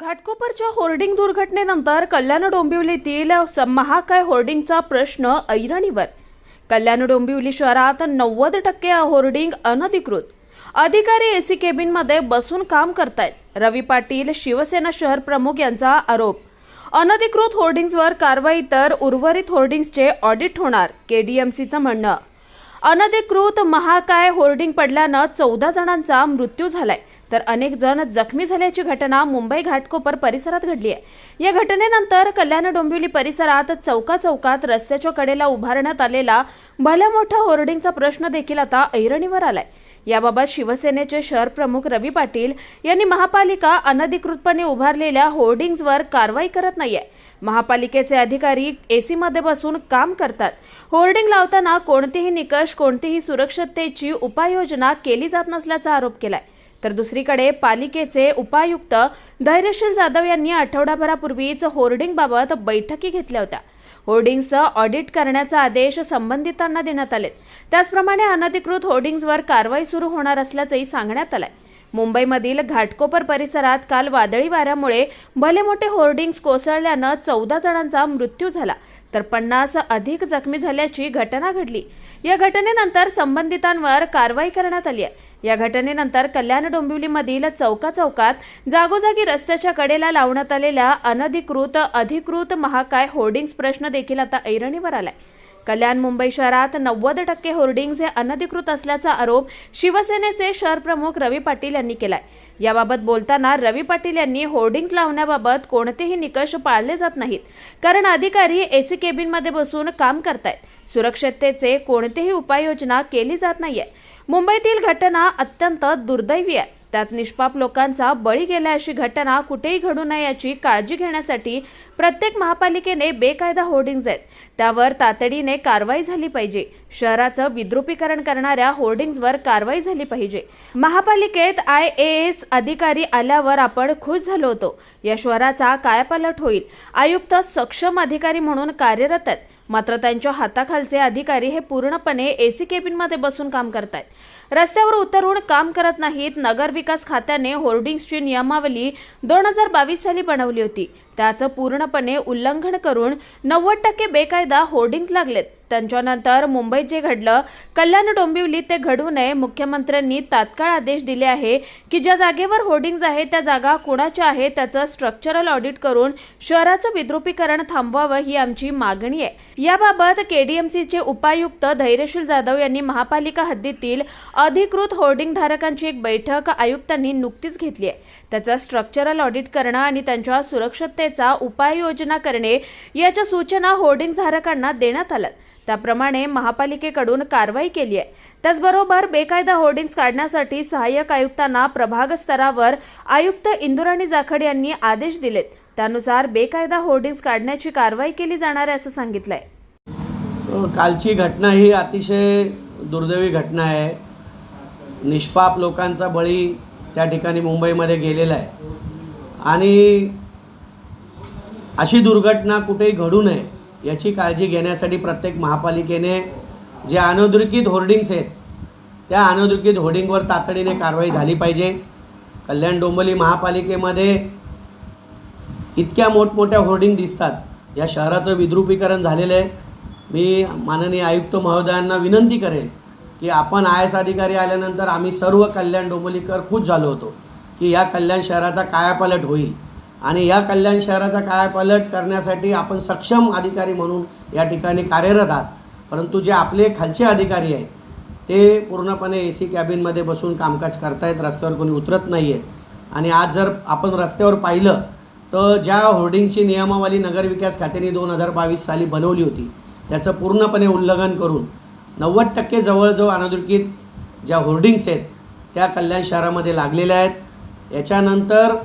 घाटकोपरच्या hoarding दुर्घटनेनंतर कल्याण डोंबिवलीतील महाकाय होर्डिंगचा प्रश्न ऐरणीवर. कल्याण डोंबिवली शहरात नव्वद टक्के होर्डिंग अनधिकृत. अधिकारी एसी केबिनमध्ये बसून काम करतायत. रवी पाटील शिवसेना शहर प्रमुख यांचा आरोप. अनधिकृत होर्डिंग्जवर कारवाई तर उर्वरित होर्डिंग्सचे ऑडिट होणार केडीएमसीचं म्हणणं. अनधिकृत महाकाय होर्डिंग पडल्यानं चौदा जणांचा मृत्यू झालाय. तर अनेक जण जखमी झाल्याची घटना मुंबई घाटकोपर परिसरात घडली आहे. या घटनेनंतर कल्याण डोंबिवली परिसरात चौका चौकात रस्त्याच्या कडेला उभारण्यात आलेला भल्या मोठा होर्डिंगचा प्रश्न देखील आता ऐरणीवर आलाय. याबाबत शिवसेनेचे शहर प्रमुख रवी पाटील यांनी महापालिका अनधिकृतपणे उभारलेल्या होर्डिंग्जवर कारवाई करत नाहीये. महापालिकेचे अधिकारी एसीमध्ये बसून काम करतात. होर्डिंग लावताना कोणतेही निकष कोणतीही सुरक्षिततेची उपाययोजना केली जात नसल्याचा आरोप केलाय. तर दुसरीकडे पालिकेचे उपायुक्त धैर्यशील जाधव यांनी आठवडाभरापूर्वीच होर्डिंगबाबत बैठकी घेतल्या होत्या. होर्डिंग्सचं ऑडिट करण्याचा आदेश संबंधितांना देण्यात आलेत. त्याचप्रमाणे अनधिकृत होर्डिंग्जवर कारवाई सुरू होणार असल्याचंही सांगण्यात आलंय. मुंबईमधील घाटकोपर परिसरात काल वादळी वाऱ्यामुळे भले मोठे होर्डिंग्स कोसळल्यानं चौदा जणांचा मृत्यू झाला तर पन्नास अधिक जखमी झाल्याची घटना घडली. या घटनेनंतर संबंधितांवर कारवाई करण्यात आली आहे. या घटनेनंतर कल्याण डोंबिवलीमधील चौका चौकात जागोजागी रस्त्याच्या कडेला लावण्यात आलेल्या अनधिकृत अधिकृत महाकाय होर्डिंग्स प्रश्न देखील आता ऐरणीवर आलाय. कल्याण मुंबई शहरात नव्वद टक्के होर्डिंग्ज हे अनधिकृत असल्याचा आरोप शिवसेनेचे शहर प्रमुख रवी पाटील यांनी केलाय. याबाबत बोलताना रवी पाटील यांनी होर्डिंग्ज लावण्याबाबत कोणतेही निकष पाळले जात नाहीत. कारण अधिकारी एसी केबिनमध्ये बसून काम करतायत. सुरक्षिततेचे कोणतीही उपाययोजना केली जात नाहीये. मुंबईतील घटना अत्यंत दुर्दैवी आहे. त्यात निष्पाप लोकांचा बळी गेला अशी घटना कुठेही घडू नये याची काळजी घेण्यासाठी प्रत्येक महापालिकेने बेकायदा होर्डिंग्ज आहेत. त्यावर तातडीने कारवाई झाली पाहिजे. शहराचं विद्रुपीकरण करणाऱ्या होर्डिंग्जवर कारवाई झाली पाहिजे. महापालिकेत आय ए एस अधिकारी आल्यावर आपण खुश झालो होतो. या शहराचा कायापालट होईल. आयुक्त सक्षम अधिकारी म्हणून कार्यरत आहेत. मात्र त्यांच्या हाताखालचे अधिकारी हे पूर्णपणे एसी केबिनमध्ये बसून काम करतायत. रस्त्यावर उतरून काम करत नाहीत नगरविकास खात्याने होर्डिंग्सची नियमावली दोन हजार बावीस साली बनवली होती. त्याचं पूर्णपणे उल्लंघन करून नव्वद टक्के बेकायदा होर्डिंग्स लागलेत. त्यांच्यानंतर मुंबईत जे घडलं कल्याण डोंबिवलीत ते घडू नये मुख्यमंत्र्यांनी तात्काळ आदेश दिले आहे की ज्या जागेवर होर्डिंग्ज आहे त्या जागा कोणाच्या आहे त्याचं स्ट्रक्चरल ऑडिट करून शहराचं विद्रुपीकरण थांबवावं ही आमची मागणी आहे. याबाबत केडीएमसीचे उपायुक्त धैर्यशील जाधव यांनी महापालिका हद्दीतील अधिकृत होर्डिंग धारकांची एक बैठक आयुक्तांनी नुकतीच घेतली आहे. त्याचं स्ट्रक्चरल ऑडिट करणं आणि त्यांच्या सुरक्षिततेचा उपाययोजना करणे याच्या सूचना होर्डिंग धारकांना देण्यात आल्या त्याप्रमाणे महापालिकेकडून कारवाई केली आहे. त्याचबरोबर बेकायदा होर्डिंग्ज काढण्यासाठी सहाय्यक आयुक्तांना प्रभाग स्तरावर आयुक्त इंदुराणी जाखड यांनी आदेश दिलेत. त्यानुसार बेकायदा होर्डिंग्ज काढण्याची कारवाई केली जाणार आहे असं सांगितलंय. कालची घटना ही अतिशय दुर्दैवी घटना आहे. निष्पाप लोकांचा बळी त्या ठिकाणी मुंबईमध्ये गेलेला आहे. आणि अशी दुर्घटना कुठेही घडू नये याची काळजी घेण्यासाठी प्रत्येक महापालिकेने जे अनधिकृत होर्डिंग्स आहेत त्या अनधिकृत होर्डिंगवर तातडीने कारवाई झाली पाहिजे. कल्याण डोंबली महापालिकेमध्ये इतक्या मोठमोठ्या होर्डिंग दिसतात. या शहराचं विद्रुपीकरण झालेलं आहे. मी माननीय आयुक्त महोदयांना विनंती करेन की आपण आय एस अधिकारी आल्यानंतर आम्ही सर्व कल्याण डोंबलीकर खुश झालो होतो की या कल्याण शहराचा कायापालट होईल. आणि या कल्याण शहराचा कायापालट करण्यासाठी आपण सक्षम अधिकारी म्हणून या ठिकाणी कार्यरत आहात. परंतु जे आपले खालचे अधिकारी आहेत ते पूर्णपणे ए सी कॅबिनमध्ये बसून कामकाज करतायत रस्त्यावर कोणी उतरत नाही आहेत आणि आज जर आपण रस्त्यावर पाहिलं तर ज्या होर्डिंगची नियमावली नगरविकास खात्याने दोन हजार बावीस साली बनवली होती त्याचं पूर्णपणे उल्लंघन करून नव्वद टक्के जवळजवळ अनधिकृत ज्या होर्डिंग्स आहेत त्या कल्याण शहरामध्ये लागलेल्या आहेत. याच्यानंतर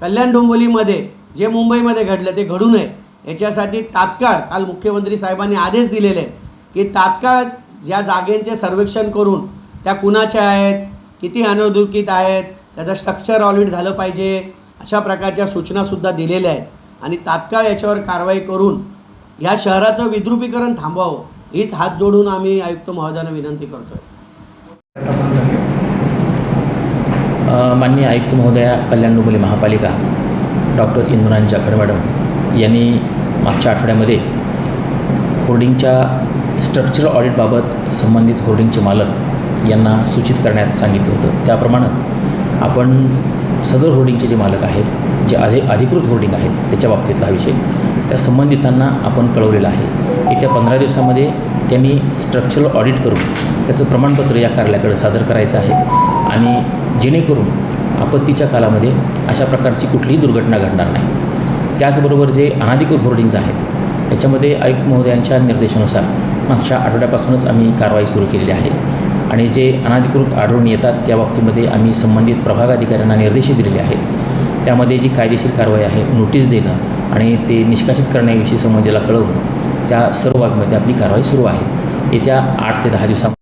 कल्याण डोंबिवलीमध्ये जे मुंबईमध्ये घडलं ते घडू नये. याच्यासाठी तात्काळ काल मुख्यमंत्री साहेबांनी आदेश दिलेले आहे की तात्काळ ज्या जागेंचे सर्वेक्षण करून त्या कुणाच्या आहेत किती अनधिकृत आहेत त्याचं स्ट्रक्चर ऑडिट झालं पाहिजे अशा प्रकारच्या सूचनासुद्धा दिलेल्या आहेत. आणि तात्काळ याच्यावर कारवाई करून या शहराचं विद्रुपीकरण थांबवावं हीच हात जोडून आम्ही आयुक्त महोदयांना विनंती करतो आहे माननीय आयुक्त महोदया कल्याण डोंबिवली महापालिका डॉक्टर इंद्राणी जाखड मॅडम यांनी मागच्या आठवड्यामध्ये होर्डिंगच्या स्ट्रक्चरल ऑडिटबाबत संबंधित होर्डिंगचे मालक यांना सूचित करण्यात सांगितलं होतं. त्याप्रमाणे आपण सदर होर्डिंगचे जे मालक आहेत जे अधि अधिकृत होर्डिंग आहेत त्याच्या बाबतीतला हा विषय. त्या संबंधितांना आपण कळवलेला आहे येत्या पंधरा दिवसामध्ये त्यांनी स्ट्रक्चरल ऑडिट करून त्याचं प्रमाणपत्र या कार्यालयाकडे सादर करायचं आहे आणि जेणेकरून आपत्तीच्या कालामध्ये अशा प्रकारची कुठलीही दुर्घटना घडणार नाही. त्याचबरोबर जे अनाधिकृत होर्डिंग्ज आहेत त्याच्यामध्ये आयुक्त महोदयांच्या निर्देशानुसार मागच्या आठवड्यापासूनच आम्ही कारवाई सुरू केलेली आहे आणि जे अनाधिकृत आढळून येतात त्या बाबतीमध्ये आम्ही संबंधित प्रभाग अधिकाऱ्यांना निर्देश दिलेले आहेत. त्यामध्ये जी कायदेशीर कारवाई आहे नोटीस देणं आणि ते निष्कासित करण्याविषयी संबंधीला कळवणं त्या सर्व बाबीमध्ये आपली कारवाई सुरू आहे. येत्या आठ ते दहा दिवसामध्ये